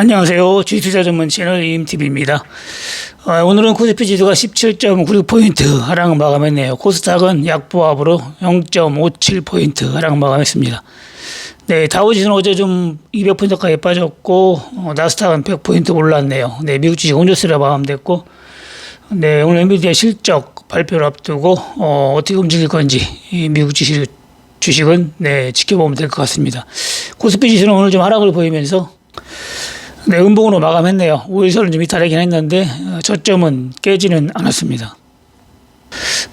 안녕하세요. 주식투자 전문 채널 임TV입니다. 어, 오늘은 코스피 지수가 17.96포인트 하락 마감했네요. 코스닥은 약보합으로 0.57포인트 하락 마감했습니다. 네, 다우지수는 어제 좀 200포인트 가까이 빠졌고, 어, 나스닥은 100포인트 올랐네요. 네, 미국 주식 온조스라 마감됐고, 네, 오늘 엔비디아 실적 발표를 앞두고, 어, 어떻게 움직일 건지, 이 미국 주식, 주식은, 네, 지켜보면 될 것 같습니다. 코스피 지수는 오늘 좀 하락을 보이면서, 네, 음봉으로 마감했네요. 5일선은 좀 이탈하긴 했는데 어, 저점은 깨지는 않았습니다.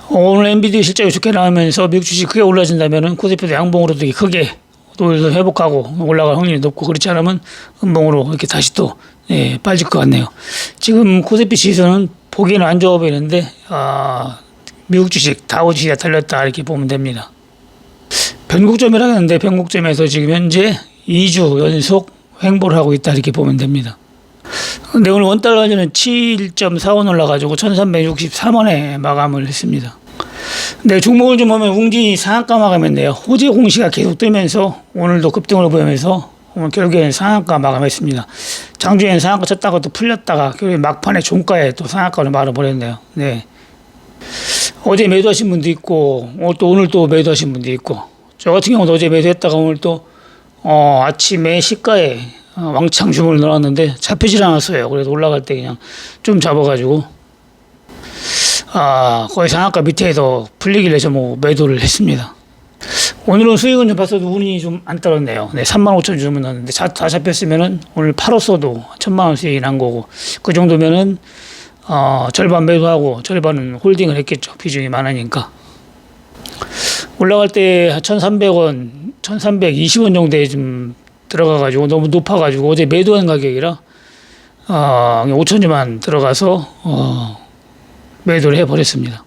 어, 오늘 엔비디아 실적이 좋게 나오면서 미국 주식 크게 올라진다면 코스피도 양봉으로 되게 크게 또 회복하고 올라갈 확률이 높고 그렇지 않으면 음봉으로 이렇게 다시 또 예, 빠질 것 같네요. 지금 코스피 지수는 보기에는 안 좋아 보이는데 아, 미국 주식 다우 지수가 달렸다 이렇게 보면 됩니다. 변곡점이라는데 변곡점에서 지금 현재 2주 연속 횡보를 하고 있다 이렇게 보면 됩니다. 근데 오늘 원달러는 7.45 올라가지고 1363원에 마감을 했습니다. 네, 종목을 좀 보면 웅진이 상한가 마감했네요. 호재 공시가 계속 뜨면서 오늘도 급등을 보이면서 오늘 결국에는 상한가 마감했습니다. 장중에는 상한가 쳤다가 또 풀렸다가 결국에 막판에 종가에 또 상한가를 말아버렸네요. 네. 어제 매도하신 분도 있고 오늘 또 오늘 또 매도하신 분도 있고 저 같은 경우도 어제 매도했다가 오늘 또 어, 아침에 시가에 어, 왕창 주문을 넣었는데 잡히질 않았어요. 그래서 올라갈 때 그냥 좀 잡아가지고 아 거의 상한가 밑에서 풀리길래 좀 매도를 했습니다. 오늘은 수익은 좀 봤어도 운이 좀 안 떨었네요. 네, 3만 5천 주문 넣었는데 자, 다 잡혔으면은 오늘 팔았어도 천만 원 수익이 난 거고 그 정도면은 어, 절반 매도하고 절반은 홀딩을 했겠죠. 비중이 많으니까. 올라갈 때 1,300원, 1,320원 정도에 좀 들어가가지고 너무 높아가지고 어제 매도한 가격이라 어, 5천 주만 들어가서 어, 매도를 해버렸습니다.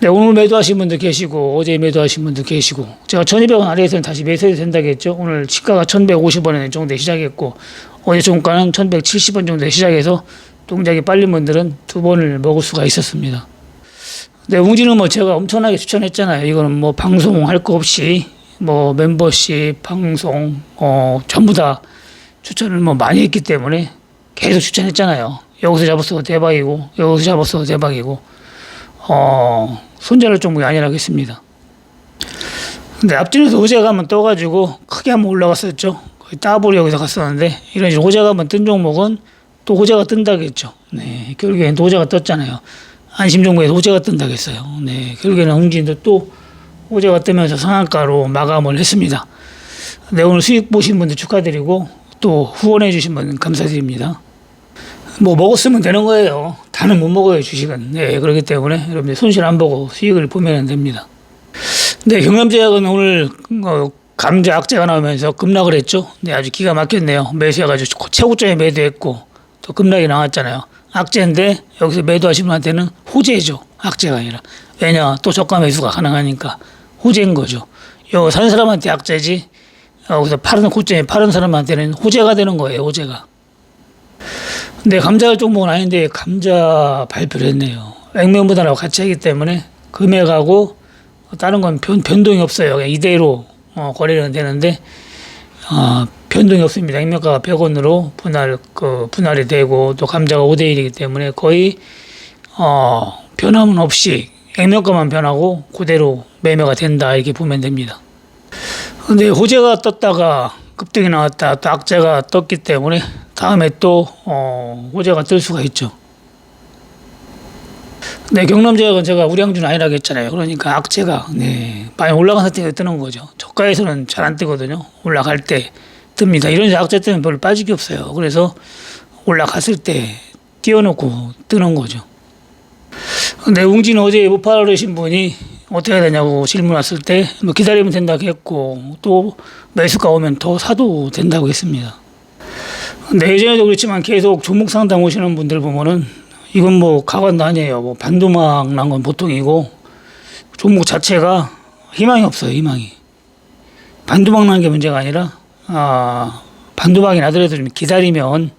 네, 오늘 매도하신 분들 계시고 어제 매도하신 분들 계시고 제가 1,200원 아래에서는 다시 매수해도 된다겠죠. 오늘 시가가 1,150원 정도에 시작했고 어제 종가는 1,170원 정도에 시작해서 동작이 빨린 분들은 두 번을 먹을 수가 있었습니다. 네, 웅진은 뭐 제가 엄청나게 추천했잖아요. 이거는 뭐 방송 할 거 없이 뭐 멤버십, 방송, 어, 전부 다 추천을 뭐 많이 했기 때문에 계속 추천했잖아요. 여기서 잡았어 대박이고, 여기서 잡았어 대박이고, 어, 손절할 종목이 아니라겠습니다. 근데 앞전에서 호재가 한번 떠가지고 크게 한번 올라갔었죠. 거의 따블이 여기서 갔었는데 이런 호재가 한번 뜬 종목은 또 호재가 뜬다겠죠. 네, 결국엔 또 호재가 떴잖아요. 안심 종목에서 호재가 뜬다겠어요. 네, 결국에는 홍진도 또 호재가 뜨면서 상한가로 마감을 했습니다. 네, 오늘 수익 보신 분들 축하드리고 또 후원해 주신 분 감사드립니다. 뭐 먹었으면 되는 거예요. 다는 못 먹어요 주식은. 네, 그렇기 때문에 여러분들 손실 안 보고 수익을 보면 됩니다. 네, 경남제약은 오늘 어, 감자 악재가 나오면서 급락을 했죠. 네, 아주 기가 막혔네요. 매수해가지고 최고점에 매도했고 또 급락이 나왔잖아요. 악재인데 여기서 매도하신 분한테는 호재죠. 악재가 아니라. 왜냐 또 저가 매수가 가능하니까 호재인 거죠. 요 사는 사람한테 악재지 여기서 파는 고점에 파는 사람한테는 호재가 되는 거예요. 호재가. 근데 감자 종목은 아닌데 감자 발표를 했네요. 액면보다라고 같이 하기 때문에 금액하고 다른 건 변, 변동이 없어요. 이대로 어, 거래는 되는데 어, 변동이 없습니다. 액면가가 100원으로 분할 그 분할이 되고 또 감자가 5대 1이기 때문에 거의 어, 변함은 없이 액면가만 변하고 그대로 매매가 된다 이렇게 보면 됩니다. 근데 호재가 떴다가 급등이 나왔다 또 악재가 떴기 때문에 다음에 또 어, 호재가 뜰 수가 있죠. 네, 경남 제약은 제가 우량주는 아니라고 했잖아요. 그러니까 악재가 네, 많이 올라간 상태에서 뜨는 거죠. 저가에서는 잘 안 뜨거든요. 올라갈 때 뜹니다. 이런 악재 때문에 별로 빠질 게 없어요. 그래서 올라갔을 때 띄워놓고 뜨는 거죠. 근데 웅진 어제 못 팔으신 분이 어떻게 해야 되냐고 질문 왔을 때 뭐 기다리면 된다고 했고 또 매수가 오면 더 사도 된다고 했습니다. 근데 예전에도 그렇지만 계속 종목 상담 오시는 분들 보면은 이건 뭐 가관도 아니에요. 뭐 반도막 난 건 보통이고 종목 자체가 희망이 없어요. 희망이 반도막 난 게 문제가 아니라 아 반도막이 나더라도 좀 기다리면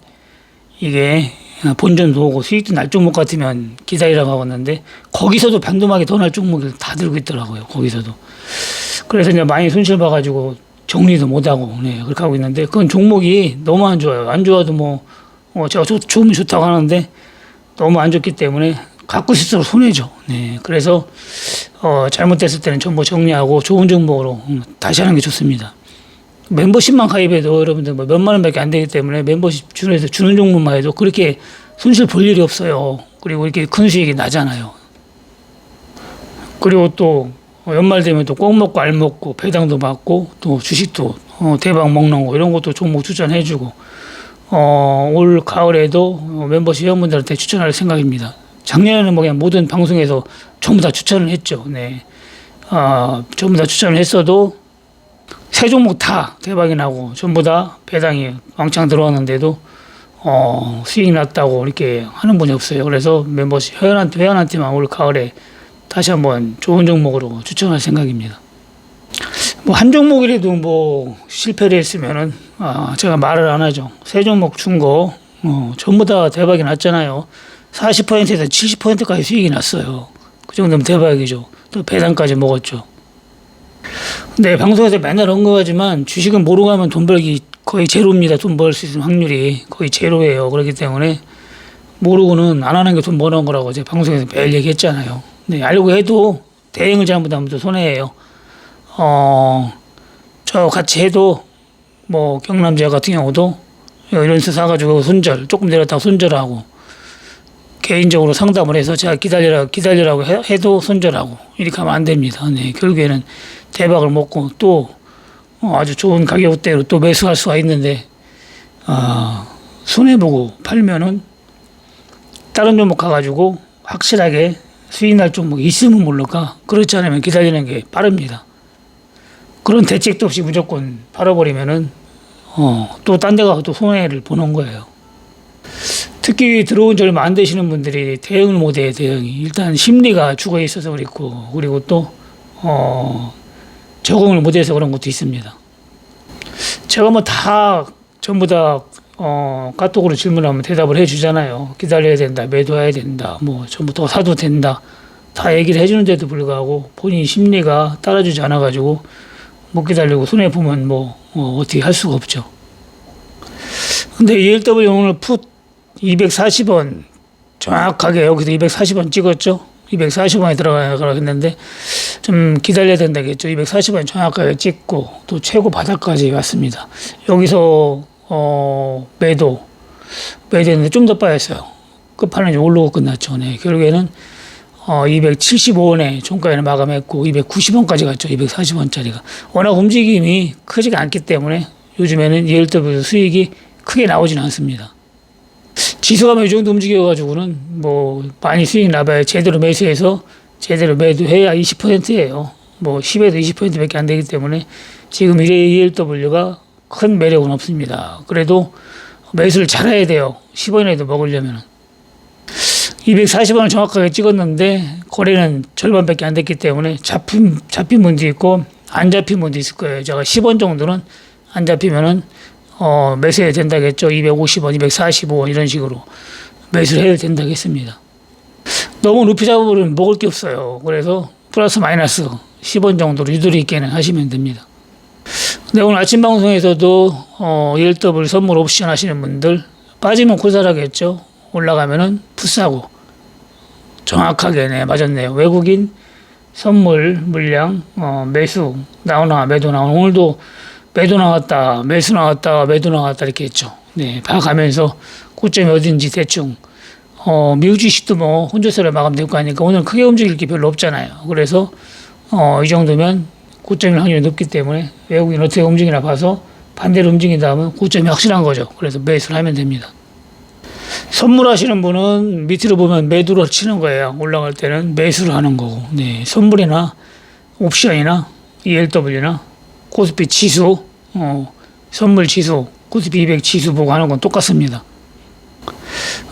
이게 본전도 오고 수익도 날 종목 같으면 기다리라고 하고 있는데 거기서도 반도막이 더 날 종목을 다 들고 있더라고요. 거기서도 그래서 이제 많이 손실 봐가지고 정리도 못하고 네, 그렇게 하고 있는데 그건 종목이 너무 안 좋아요. 안 좋아도 뭐 어, 제가 좋, 좋으면 좋다고 하는데 너무 안 좋기 때문에 갖고 있을수록 손해죠. 네, 그래서 어, 잘못됐을 때는 전부 정리하고 좋은 종목으로 음, 다시 하는 게 좋습니다. 멤버십만 가입해도 여러분들 뭐 몇만 원밖에 안 되기 때문에 멤버십 주는 주는 종목만 해도 그렇게 손실 볼 일이 없어요. 그리고 이렇게 큰 수익이 나잖아요. 그리고 또 어, 연말 되면 또 꼭 먹고 알 먹고 배당도 받고 또 주식도 어, 대박 먹는 거 이런 것도 종목 추천해주고 어, 올 가을에도 어, 멤버십 회원분들한테 추천할 생각입니다. 작년에는 뭐 그냥 모든 방송에서 전부 다 추천을 했죠. 네. 아, 전부 다 추천을 했어도 세 종목 다 대박이 나고 전부 다 배당이 왕창 들어왔는데도 어, 수익이 났다고 이렇게 하는 분이 없어요. 그래서 멤버십 회원한테 회원한테만 올 가을에 다시 한번 좋은 종목으로 추천할 생각입니다. 뭐 한 종목이라도 뭐 실패를 했으면은 아, 제가 말을 안 하죠. 세 종목 준거 어, 전부 다 대박이 났잖아요. 40%에서 70%까지 수익이 났어요. 그 정도면 대박이죠. 또 배당까지 먹었죠. 네, 방송에서 맨날 언급하지만 주식은 모르고 하면 돈 벌기 거의 제로입니다. 돈 벌 수 있는 확률이 거의 제로예요. 그렇기 때문에 모르고는 안 하는 게 돈 버는 거라고 제가 방송에서 매일 얘기했잖아요. 네, 알고 해도 대응을 잘못하면 또 손해예요. 어, 저 같이 해도 뭐 경남지역 같은 경우도 이런 수 사가지고 손절 조금 내렸다가 손절하고 개인적으로 상담을 해서 제가 기다리라 기다리라고 해- 해도 손절하고 이렇게 하면 안 됩니다. 네, 결국에는 대박을 먹고 또 어, 아주 좋은 가격대로 또 매수할 수가 있는데 아, 손해 보고 팔면은 다른 종목 가가지고 확실하게 수익 날 종목이 있으면 모를까 그렇지 않으면 기다리는 게 빠릅니다. 그런 대책도 없이 무조건 팔아버리면은 어, 또 딴 데 가서 또 손해를 보는 거예요. 특히 들어온 안 되시는 분들이 대응을 못해요, 대응이. 일단 심리가 죽어 있어서 그렇고, 그리고 또, 어, 적응을 못해서 그런 것도 있습니다. 제가 뭐 다, 전부 다, 어, 카톡으로 질문하면 대답을 해 주잖아요. 기다려야 된다, 매도해야 된다, 뭐, 전부 더 사도 된다. 다 얘기를 해주는데도 불구하고 본인 심리가 따라주지 않아가지고 못 기다리고 손해 보면 뭐, 어, 어떻게 할 수가 없죠. 근데 ELW 오늘 풋 240원 정확하게 여기서 240원 찍었죠. 240원에 들어가라고 했는데 좀 기다려야 된다겠죠. 240원 정확하게 찍고 또 최고 바닥까지 왔습니다. 여기서 어 매도 매도했는데 좀 더 빠졌어요. 끝판왕이 올라오고 끝났죠. 네. 결국에는 어 275원에 종가에는 마감했고 290원까지 갔죠. 240원짜리가 워낙 움직임이 크지가 않기 때문에 요즘에는 ELW 수익이 크게 나오진 않습니다. 지수가 뭐이 정도 움직여가지고는 뭐 많이 수익 나봐야 제대로 매수해서 제대로 매도해야 20%예요. 뭐 10에도 20%밖에 안 되기 때문에 지금 ELW가 큰 매력은 없습니다. 그래도 매수를 잘해야 돼요. 10원이라도 먹으려면. 240원을 정확하게 찍었는데 거래는 절반밖에 안 됐기 때문에 잡힌 잡힌 분도 있고 안 잡힌 분도 있을 거예요. 제가 10원 정도는 안 잡히면은 어, 매수해야 된다겠죠. 250원, 245원 이런 식으로 매수를 해야 된다겠습니다. 너무 높이 잡으면 먹을 게 없어요. 그래서 플러스 마이너스 10원 정도로 유도리 있게는 하시면 됩니다. 네, 오늘 아침 방송에서도 어, 1더블 선물 옵션 하시는 분들 빠지면 고사하겠죠. 올라가면은 풋사고 정확하게 네, 맞았네요. 외국인 선물 물량 어, 매수 나오나 매도 나오나 오늘도 매도 나왔다 매수 나왔다 매도 나왔다 이렇게 했죠. 네, 봐가면서 고점이 어딘지 대충 어, 미국 주식도 뭐 혼조세로 마감될 거 아니까 오늘 크게 움직일 게 별로 없잖아요. 그래서 어, 이 정도면 고점일 확률이 높기 때문에 외국인 어떻게 움직이나 봐서 반대로 움직인다 하면 고점이 확실한 거죠. 그래서 매수를 하면 됩니다. 선물하시는 분은 밑으로 보면 매도를 치는 거예요. 올라갈 때는 매수를 하는 거고. 네, 선물이나 옵션이나 ELW나 코스피 지수, 어, 선물 지수, 코스피 200 지수 보고 하는 건 똑같습니다.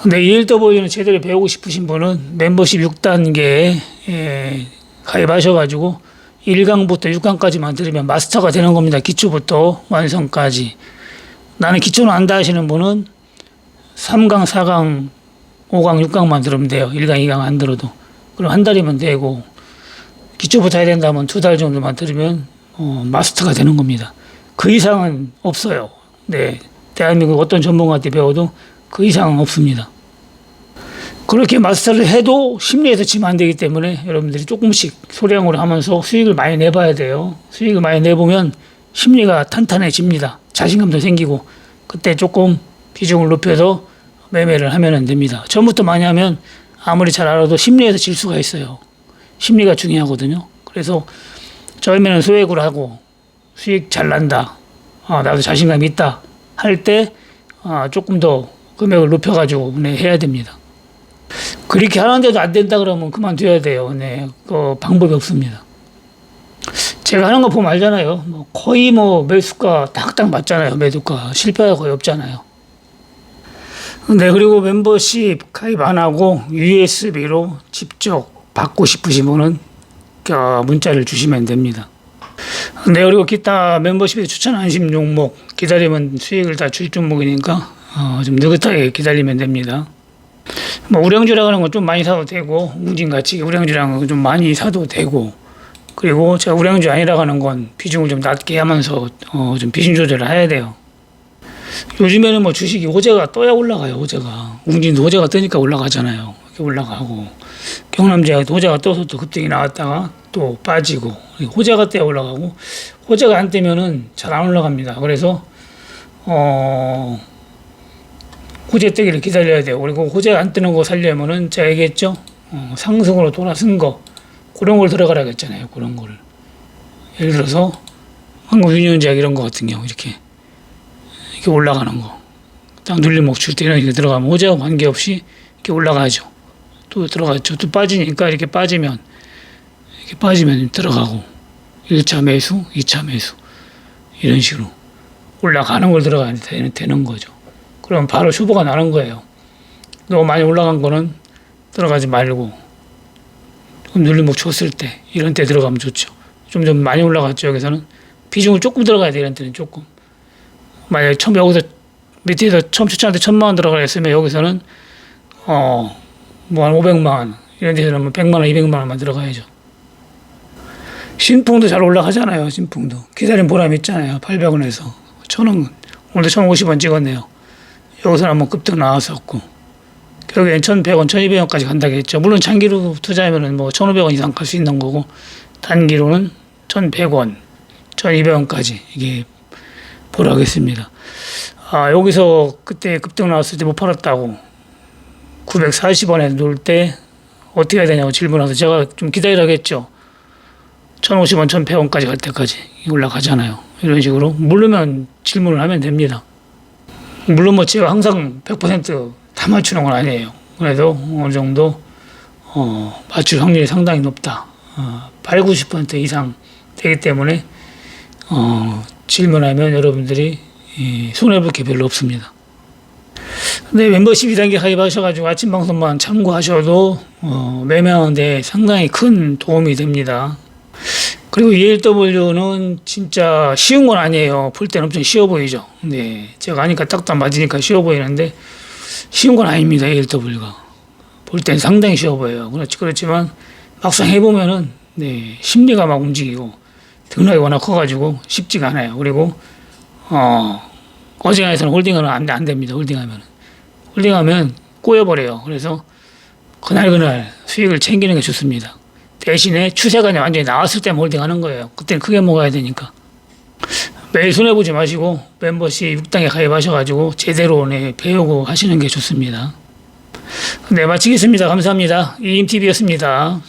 근데 ELW는 제대로 배우고 싶으신 분은 멤버십 6단계에 예, 가입하셔가지고 1강부터 6강까지만 들으면 마스터가 되는 겁니다. 기초부터 완성까지. 나는 기초는 안다 하시는 분은 3강, 4강, 5강, 6강만 들으면 돼요. 1강, 2강 안 들어도. 그럼 한 달이면 되고, 기초부터 해야 된다면 두 달 정도만 들으면, 어, 마스터가 되는 겁니다. 그 이상은 없어요. 네. 대한민국 어떤 전문가한테 배워도 그 이상은 없습니다. 그렇게 마스터를 해도 심리에서 지면 안 되기 때문에 여러분들이 조금씩 소량으로 하면서 수익을 많이 내봐야 돼요. 수익을 많이 내보면 심리가 탄탄해집니다. 자신감도 생기고 그때 조금 비중을 높여서 매매를 하면 됩니다. 처음부터 많이 하면 아무리 잘 알아도 심리에서 질 수가 있어요. 심리가 중요하거든요. 그래서 처음에는 소액으로 하고 수익 잘 난다. 아, 나도 자신감 있다. 할 때 아, 조금 더 금액을 높여가지고 네, 해야 됩니다. 그렇게 하는데도 안 된다 그러면 그만둬야 돼요. 네, 그 방법이 없습니다. 제가 하는 거 보면 알잖아요. 뭐 거의 뭐 매수가 딱딱 맞잖아요. 매도가 실패가 거의 없잖아요. 네, 그리고 멤버십 가입 안 하고 USB로 직접 받고 싶으시면은 어, 문자를 주시면 됩니다. 네, 그리고 기타 멤버십에 추천 안심 종목 기다리면 수익을 다 줄 종목이니까 어, 좀 느긋하게 기다리면 됩니다. 뭐 우량주라는 건 좀 많이 사도 되고 웅진같이 우량주라는 건 좀 많이 사도 되고 그리고 제가 우량주 아니라고 하는 건 비중을 좀 낮게 하면서 어, 좀 비중 조절을 해야 돼요. 요즘에는 뭐 주식이 호재가 떠야 올라가요. 호재가 웅진도 호재가 뜨니까 올라가잖아요. 이렇게 올라가고 경남제약도 호재가 떠서 또 급등이 나왔다가 또 빠지고 호재가 떠야 올라가고 호재가 안 뜨면은 잘 안 올라갑니다. 그래서 어 호재 뜨기를 기다려야 돼요. 그리고 호재 안 뜨는 거 살려면은 제가 얘기했죠. 어, 상승으로 돌아선 거 그런 걸 들어가라 했잖아요. 그런 거를 예를 들어서 한국 유니온제약 이런 거 같은 경우 이렇게 이렇게 올라가는 거. 딱 눌림 목줄 때 이렇게 들어가면 호재와 관계없이 이렇게 올라가죠. 또 들어가죠. 또 빠지니까 이렇게 빠지면 이렇게 빠지면 들어가고 1차 매수, 2차 매수 이런 식으로 올라가는 걸 들어가야 되는, 거죠. 그럼 바로 슈퍼가 나는 거예요. 너무 많이 올라간 거는 들어가지 말고 조금 눌림목 쳤을 때 이런 때 들어가면 좋죠. 좀 좀 많이 올라갔죠. 여기서는 비중을 조금 들어가야 돼 이런 때는 조금. 만약에 처음 여기서 밑에서 처음 추천할 때 천만 원 들어가 했으면 여기서는 어 뭐 한 500만 원 이런 데서는 뭐 100만 원, 200만 원만 들어가야죠. 신풍도 잘 올라가잖아요. 신풍도 기다린 보람 있잖아요. 800원에서 천원 오늘도 1,050원 찍었네요. 여기서는 한번 급등 나왔었고 결국엔 1,100원, 1,200원까지 간다고 했죠. 물론 장기로 투자하면은 뭐 1,500원 이상 갈 수 있는 거고 단기로는 1,100원, 1,200원까지 이게 보라겠습니다. 아, 여기서 그때 급등 나왔을 때 못 팔았다고 940원에 놓을 때 어떻게 해야 되냐고 질문하서 제가 좀 기다리라겠죠. 1,050원, 1,100원까지 갈 때까지 올라가잖아요. 이런 식으로 물르면 질문을 하면 됩니다. 물론 뭐 제가 항상 100%다 맞추는 건 아니에요. 그래도 어느 정도 어, 맞출 확률이 상당히 높다. 어, 8, 90% 이상 되기 때문에 어, 질문하면 여러분들이 이, 손해볼 게 별로 없습니다. 근데 멤버십 2단계 가입하셔가지고 아침 방송만 참고하셔도 어, 매매하는데 상당히 큰 도움이 됩니다. 그리고 ELW는 진짜 쉬운 건 아니에요. 풀 때는 엄청 쉬워 보이죠. 네, 제가 하니까 딱딱 맞으니까 쉬워 보이는데 쉬운 건 아닙니다. ELW가 볼 때는 상당히 쉬워 보여요. 그렇지 그렇지만 막상 해보면은 네, 심리가 막 움직이고 등락이 워낙 커가지고 쉽지가 않아요. 그리고 어 어지간해서는 홀딩하면 안, 안 됩니다. 홀딩하면 홀딩하면 꼬여버려요. 그래서 그날 그날 수익을 챙기는 게 좋습니다. 대신에 추세가 완전히 나왔을 때 홀딩하는 거예요. 그때는 크게 먹어야 되니까. 매일 손해보지 마시고 멤버십 6당에 가입하셔가지고 제대로 네, 배우고 하시는 게 좋습니다. 네, 마치겠습니다. 감사합니다. 이임TV였습니다.